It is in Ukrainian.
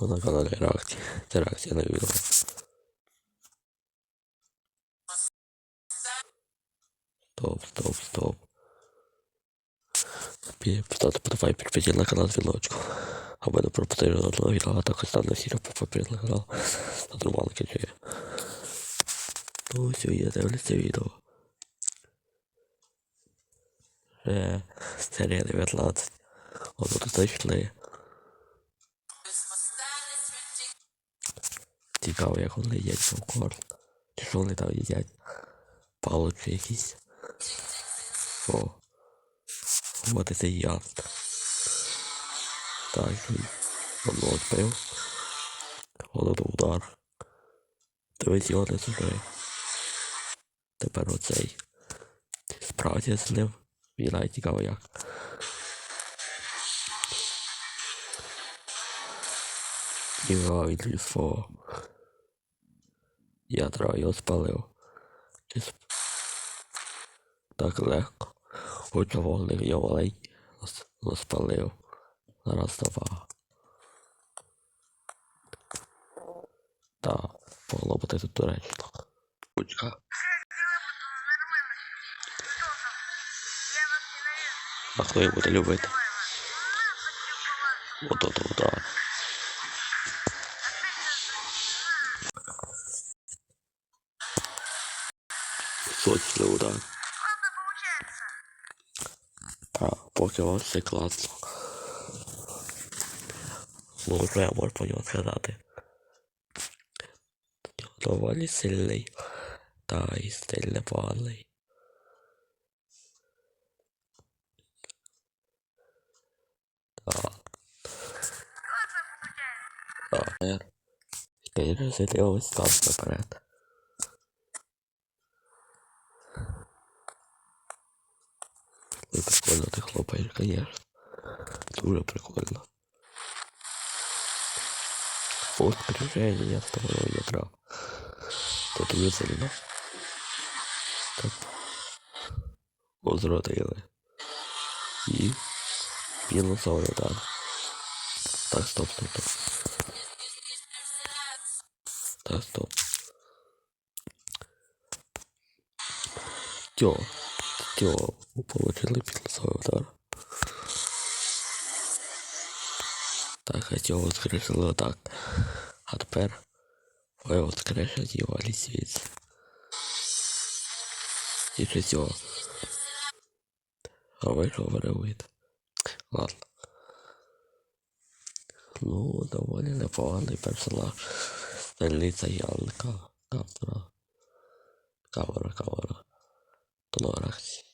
На каналі реакція. Це реакція на відео. Стоп, стоп, стоп. Пі- Ставте подавай підписіть на канал дзвіночку. Аби не пропустити жодного відео, а також стане всі попапір на канал. Та нормально кінчує. Ну, все, я дивлюся відео. Серія 19. Воно тут зайшли. Цікаво, як вони їдять попкорн. Чи що вони там їдять? Палочки якісь. О. Вот это я. Так, одно відбив. Один удар. Дивізіони зужив. Тепер оцей. Справді з ним. Мені навіть цікаво як. І він лісо. Я його спалив. Так легко. Хоча вогник я. Роз- Розпалив. Зараз два. Так, могло бути тут доречно. Кучка. А хто їх буде любити? От от удар. Сочний удар. А, вам все класно. Ну, вже я можу по нього сказати. Доволі сильний. Та і стиль непоганий. Так. Так. Конечно, сидів ось там наперед. Ну, прикольно ти хлопаєш, конечно. Дуже прикольно. Вот напряжение второго ядра. Тут выцелено. Так. Возродили. И минусовый удар. Так, стоп, стоп, стоп. Так, стоп. Тё. Тё. Мы получили минусовый удар. Так, хотів воскресили так. А тепер ви воскрешать його лісвіць. І що цього. А ви що вириваєте? Ладно. Ну, доволі непоганий персонаж. Стальниця Янка. Камера. Камера, камера. То на реакції.